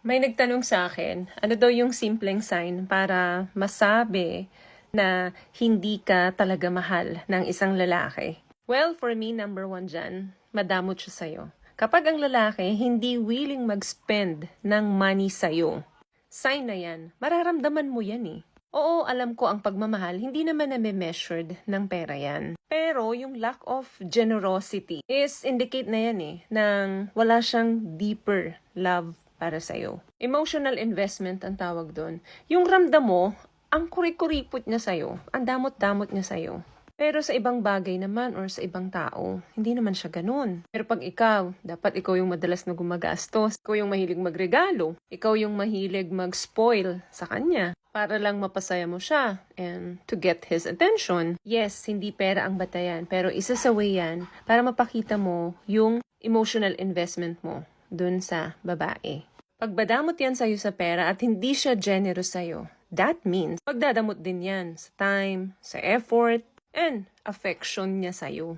May nagtanong sa akin, ano daw yung simpleng sign para masabi na hindi ka talaga mahal ng isang lalaki? Well, for me, number one dyan, madamot siya sa'yo. Kapag ang lalaki hindi willing mag-spend ng money sa'yo, sign na yan, mararamdaman mo yan eh. Oo, alam ko ang pagmamahal, hindi naman na measured ng pera yan. Pero yung lack of generosity is indicate na yan eh, nang wala siyang deeper love para sa'yo. Emotional investment ang tawag doon. Yung ramdam mo, ang kurikuripot niya sa'yo, ang damot-damot niya sa'yo. Pero sa ibang bagay naman or sa ibang tao, hindi naman siya ganun. Pero pag ikaw, dapat ikaw yung madalas na gumagastos, ikaw yung mahilig magregalo, ikaw yung mahilig mag-spoil sa kanya para lang mapasaya mo siya and to get his attention. Yes, hindi pera ang batayan, pero isa sa way yan para mapakita mo yung emotional investment mo dun sa babae. Pag badamot yan sa'yo sa pera at hindi siya generous sa'yo, that means pagdadamot din yan sa time, sa effort, and affection niya sa'yo.